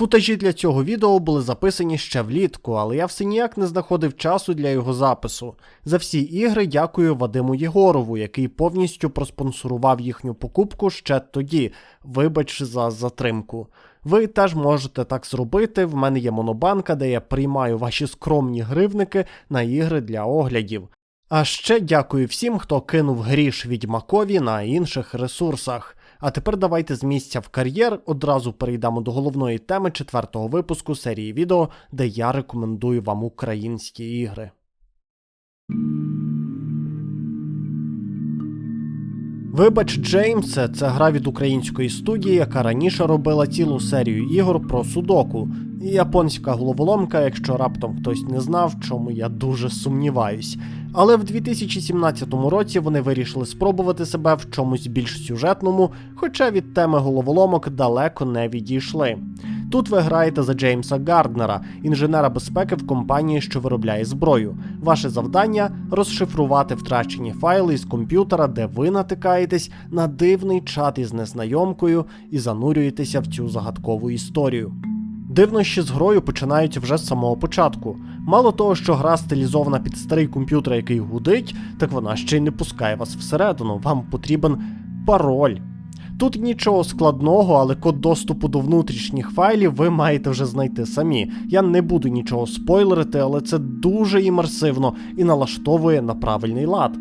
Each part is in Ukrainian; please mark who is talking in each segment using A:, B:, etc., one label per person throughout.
A: Футажі для цього відео були записані ще влітку, але я все ніяк не знаходив часу для його запису. За всі ігри дякую Вадиму Єгорову, який повністю проспонсорував їхню покупку ще тоді. Вибач за затримку. Ви теж можете так зробити. В мене є монобанка, де я приймаю ваші скромні гривники на ігри для оглядів. А ще дякую всім, хто кинув гріш відьмакові на інших ресурсах. А тепер давайте з місця в кар'єр одразу перейдемо до головної теми четвертого випуску серії відео, де я рекомендую вам українські ігри. Вибач, Джеймсе, це гра від української студії, яка раніше робила цілу серію ігор про судоку. І Японська головоломка, якщо раптом хтось не знав, чому я дуже сумніваюсь. Але в 2017 році вони вирішили спробувати себе в чомусь більш сюжетному, хоча від теми головоломок далеко не відійшли. Тут ви граєте за Джеймса Гарднера, інженера безпеки в компанії, що виробляє зброю. Ваше завдання розшифрувати втрачені файли із комп'ютера, де ви натикаєтесь на дивний чат із незнайомкою і занурюєтеся в цю загадкову історію. Дивнощі з грою починаються вже з самого початку. Мало того, що гра стилізована під старий комп'ютер, який гудить, так вона ще й не пускає вас всередину. Вам потрібен пароль. Тут нічого складного, але код доступу до внутрішніх файлів ви маєте вже знайти самі. Я не буду нічого спойлерити, але це дуже імерсивно і налаштовує на правильний лад.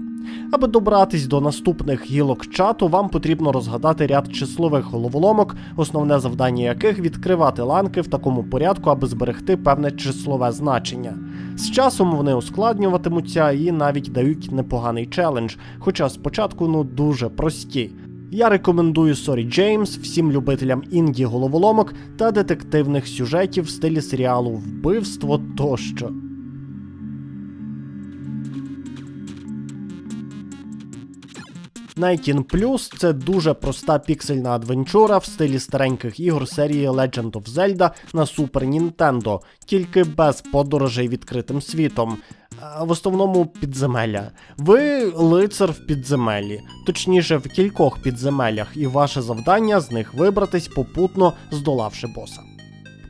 A: Аби добратись до наступних гілок чату, вам потрібно розгадати ряд числових головоломок, основне завдання яких відкривати ланки в такому порядку, аби зберегти певне числове значення. З часом вони ускладнюватимуться і навіть дають непоганий челендж, хоча спочатку ну дуже прості. Я рекомендую Sorry James всім любителям інді головоломок та детективних сюжетів в стилі серіалу Вбивство тощо. Nightin Plus це дуже проста піксельна адвенчура в стилі стареньких ігор серії Legend of Zelda на Super Nintendo, тільки без подорожей відкритим світом. В основному підземелля. Ви лицар в підземеллі, точніше в кількох підземеллях, і ваше завдання з них вибратись попутно, здолавши боса.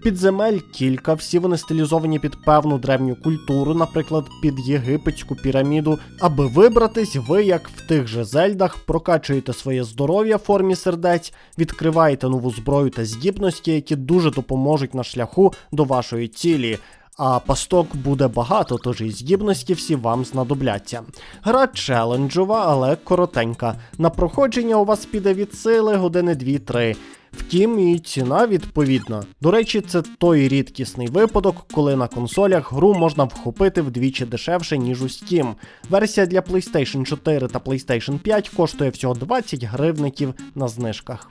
A: Підземель кілька, всі вони стилізовані під певну древню культуру, наприклад, під єгипетську піраміду. Аби вибратись, ви, як в тих же зельдах, прокачуєте своє здоров'я в формі сердець, відкриваєте нову зброю та здібності, які дуже допоможуть на шляху до вашої цілі. А пасток буде багато, тож і здібності всі вам знадобляться. Гра челенджова, але коротенька. На проходження у вас піде від сили години 2-3. Втім, і ціна відповідна. До речі, це той рідкісний випадок, коли на консолях гру можна вхопити вдвічі дешевше, ніж у Steam. Версія для PlayStation 4 та PlayStation 5 коштує всього 20 гривників на знижках.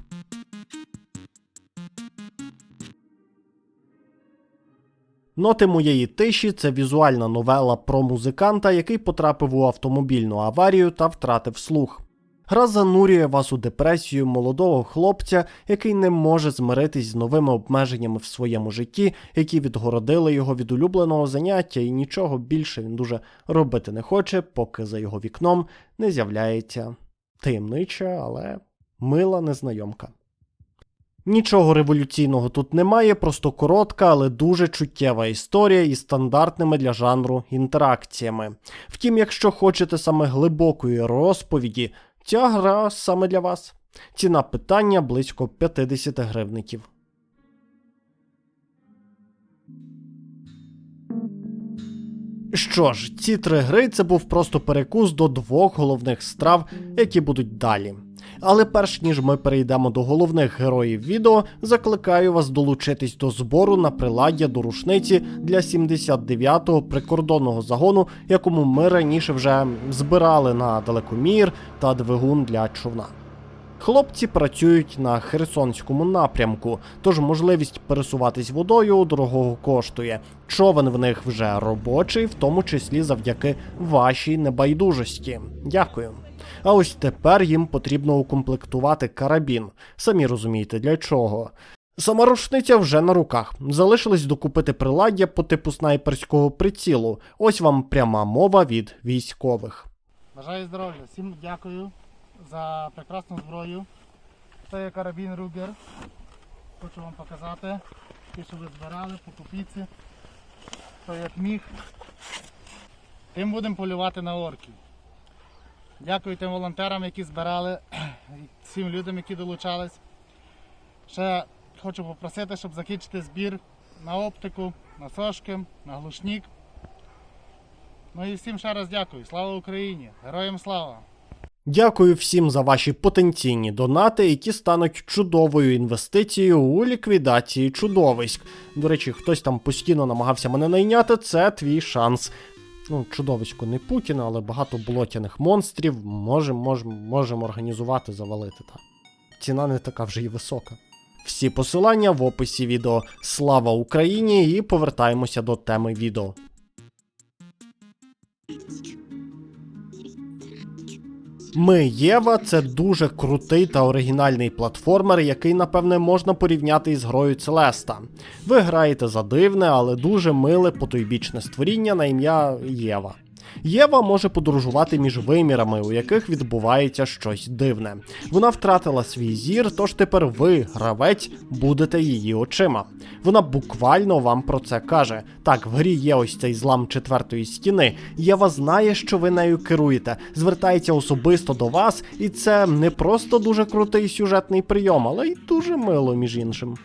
A: Ноти моєї тиші це візуальна новела про музиканта, який потрапив у автомобільну аварію та втратив слух. Гра занурює вас у депресію молодого хлопця, який не може змиритись з новими обмеженнями в своєму житті, які відгородили його від улюбленого заняття, і нічого більше він дуже робити не хоче, поки за його вікном не з'являється таємнича, але мила незнайомка. Нічого революційного тут немає, просто коротка, але дуже чуттєва історія із стандартними для жанру інтеракціями. Втім, якщо хочете саме глибокої розповіді, ця гра саме для вас. Ціна питання близько 50 гривників. Що ж, ці три гри це був просто перекус до двох головних страв, які будуть далі. Але перш ніж ми перейдемо до головних героїв відео, закликаю вас долучитись до збору на приладдя до рушниці для 79-го прикордонного загону, якому ми раніше вже збирали на далекомір та двигун для човна. Хлопці працюють на Херсонському напрямку, тож можливість пересуватись водою дорогого коштує. Човен в них вже робочий, в тому числі завдяки вашій небайдужості. Дякую. А ось тепер їм потрібно укомплектувати карабін. Самі розумієте для чого. Сама рушниця вже на руках. Залишилось докупити приладдя по типу снайперського прицілу. Ось вам пряма мова від військових.
B: Бажаю здоров'я. Всім дякую за прекрасну зброю. Це є карабін Ruger. Хочу вам показати. ті, що ви збирали по копійці, хто як міг. Тим будемо полювати на орків. Дякую тим волонтерам, які збирали, всім людям, які долучались. Ще хочу попросити, щоб закінчити збір на оптику, на сошки, на глушник. Ну і всім ще раз дякую. Слава Україні! Героям слава!
A: Дякую всім за ваші потенційні донати, які стануть чудовою інвестицією у ліквідації чудовиськ. До речі, хтось там постійно намагався мене найняти, це твій шанс. Ну, чудовисько не Путіна, але багато болотяних монстрів можемо можем, можем організувати, завалити. Та. Ціна не така вже й висока. Всі посилання в описі відео. Слава Україні! І повертаємося до теми відео. Ми Єва це дуже крутий та оригінальний платформер, який, напевне, можна порівняти із грою Целеста. Ви граєте за дивне, але дуже миле потойбічне створіння на ім'я Єва. Єва може подорожувати між вимірами, у яких відбувається щось дивне. Вона втратила свій зір, тож тепер ви, гравець, будете її очима. Вона буквально вам про це каже. Так, в грі є ось цей злам четвертої стіни. Єва знає, що ви нею керуєте, звертається особисто до вас, і це не просто дуже крутий сюжетний прийом, але й дуже мило, між іншим.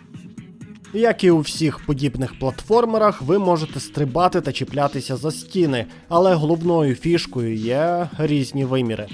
A: Як і у всіх подібних платформерах, ви можете стрибати та чіплятися за стіни, але головною фішкою є різні виміри.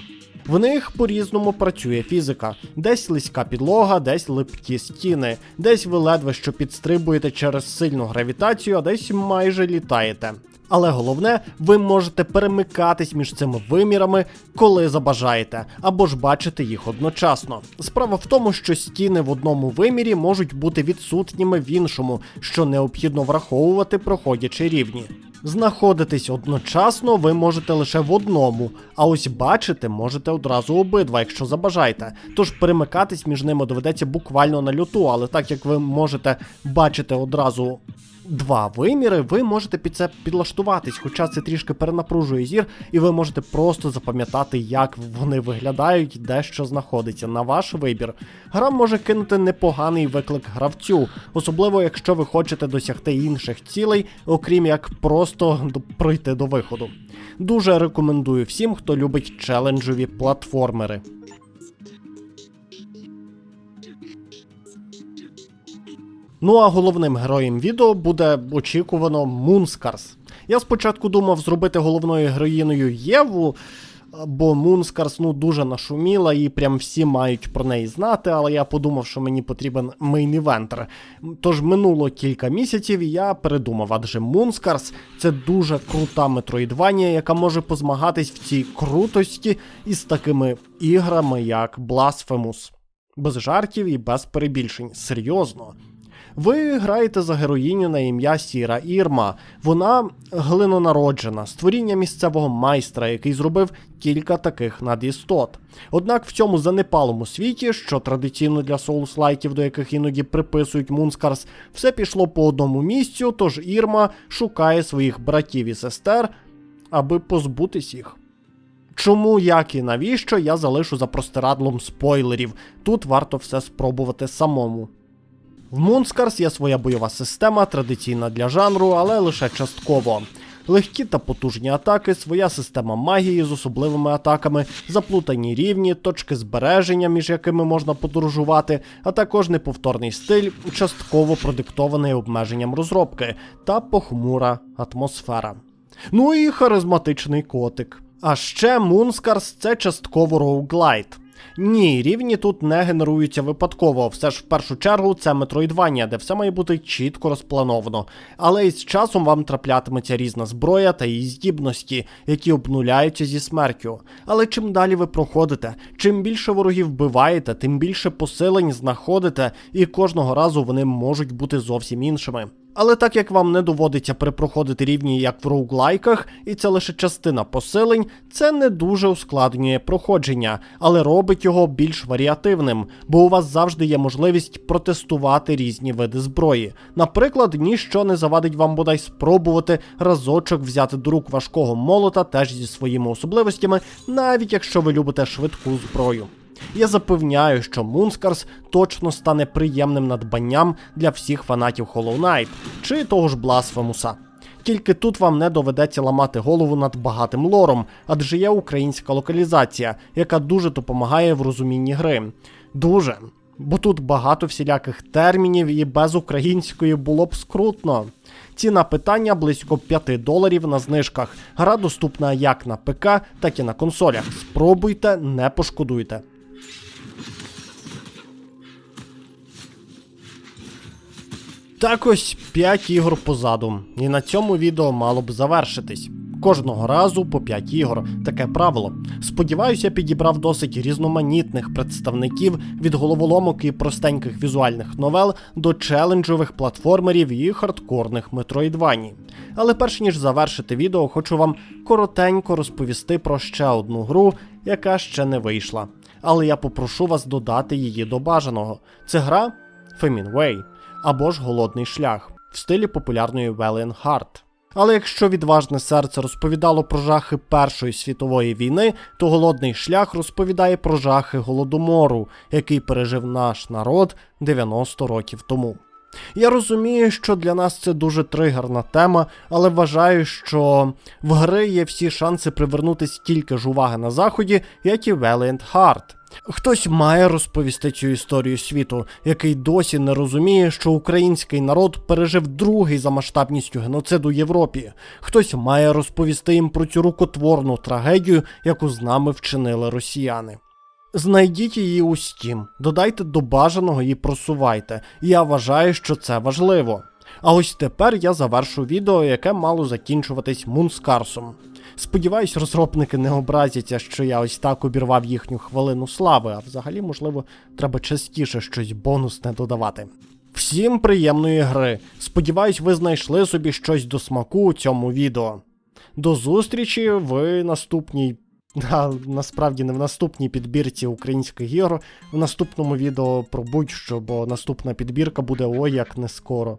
A: В них по-різному працює фізика. Десь слизька підлога, десь липкі стіни, десь ви ледве що підстрибуєте через сильну гравітацію, а десь майже літаєте. Але головне, ви можете перемикатись між цими вимірами, коли забажаєте, або ж бачити їх одночасно. Справа в тому, що стіни в одному вимірі можуть бути відсутніми в іншому, що необхідно враховувати, проходячи рівні. Знаходитись одночасно ви можете лише в одному, а ось бачити можете одразу обидва, якщо забажаєте. Тож перемикатись між ними доведеться буквально на люту, але так як ви можете бачити одразу два виміри, ви можете під це підлаштуватись, хоча це трішки перенапружує зір, і ви можете просто запам'ятати, як вони виглядають, де що знаходиться на ваш вибір. Гра може кинути непоганий виклик гравцю, особливо якщо ви хочете досягти інших цілей, окрім як просто пройти до виходу. Дуже рекомендую всім, хто любить челенджові платформери. Ну а головним героєм відео буде очікувано Мунскарс. Я спочатку думав зробити головною героїною Єву, бо Мунскарс ну дуже нашуміла і прям всі мають про неї знати, але я подумав, що мені потрібен мейн-івентер. Тож минуло кілька місяців, і я передумав, адже Мунскарс це дуже крута метроїдванія, яка може позмагатись в цій крутості із такими іграми, як Blasphemous. Без жартів і без перебільшень. Серйозно. Ви граєте за героїню на ім'я Сіра Ірма. Вона глинонароджена, створіння місцевого майстра, який зробив кілька таких надістот. Однак в цьому занепалому світі, що традиційно для соус-лайків, до яких іноді приписують Мунскарс, все пішло по одному місцю, тож Ірма шукає своїх братів і сестер, аби позбутись їх. Чому, як і навіщо, я залишу за простирадлом спойлерів. Тут варто все спробувати самому. В Мунскарс є своя бойова система, традиційна для жанру, але лише частково. Легкі та потужні атаки, своя система магії з особливими атаками, заплутані рівні, точки збереження, між якими можна подорожувати, а також неповторний стиль, частково продиктований обмеженням розробки та похмура атмосфера. Ну і харизматичний котик. А ще Мунскарс це частково роуглайт. Ні, рівні тут не генеруються випадково. Все ж в першу чергу це метроїдвання, де все має бути чітко розплановано. Але із часом вам траплятиметься різна зброя та її здібності, які обнуляються зі смертю. Але чим далі ви проходите, чим більше ворогів вбиваєте, тим більше посилень знаходите, і кожного разу вони можуть бути зовсім іншими. Але так як вам не доводиться перепроходити рівні як в роуглайках, і це лише частина посилень, це не дуже ускладнює проходження, але робить його більш варіативним, бо у вас завжди є можливість протестувати різні види зброї. Наприклад, ніщо не завадить вам бодай спробувати разочок взяти до рук важкого молота теж зі своїми особливостями, навіть якщо ви любите швидку зброю. Я запевняю, що Мунскарс точно стане приємним надбанням для всіх фанатів Hollow Knight чи того ж Blasphemous. Тільки тут вам не доведеться ламати голову над багатим лором, адже є українська локалізація, яка дуже допомагає в розумінні гри. Дуже. Бо тут багато всіляких термінів і без української було б скрутно. Ціна питання близько 5 доларів на знижках. Гра доступна як на ПК, так і на консолях. Спробуйте, не пошкодуйте. Так ось 5 ігор позаду, і на цьому відео мало б завершитись. Кожного разу по 5 ігор, таке правило. Сподіваюся, підібрав досить різноманітних представників від головоломок і простеньких візуальних новел до челенджових платформерів і хардкорних метроїдваній. Але перш ніж завершити відео, хочу вам коротенько розповісти про ще одну гру, яка ще не вийшла. Але я попрошу вас додати її до бажаного. Це гра Famine Way або ж Голодний шлях в стилі популярної Valiant Heart. Але якщо відважне серце розповідало про жахи Першої світової війни, то голодний шлях розповідає про жахи голодомору, який пережив наш народ 90 років тому. Я розумію, що для нас це дуже тригерна тема, але вважаю, що в гри є всі шанси привернути стільки ж уваги на заході, як і Valiant Heart. Хтось має розповісти цю історію світу, який досі не розуміє, що український народ пережив другий за масштабністю геноцид у Європі. Хтось має розповісти їм про цю рукотворну трагедію, яку з нами вчинили росіяни. Знайдіть її у Steam, додайте до бажаного і просувайте. Я вважаю, що це важливо. А ось тепер я завершу відео, яке мало закінчуватись Мунскарсом. Сподіваюсь, розробники не образяться, що я ось так обірвав їхню хвилину слави, а взагалі, можливо, треба частіше щось бонусне додавати. Всім приємної гри. Сподіваюсь, ви знайшли собі щось до смаку у цьому відео. До зустрічі в наступній. А, насправді не в наступній підбірці українських ігор, в наступному відео про будь-що, бо наступна підбірка буде ой як не скоро.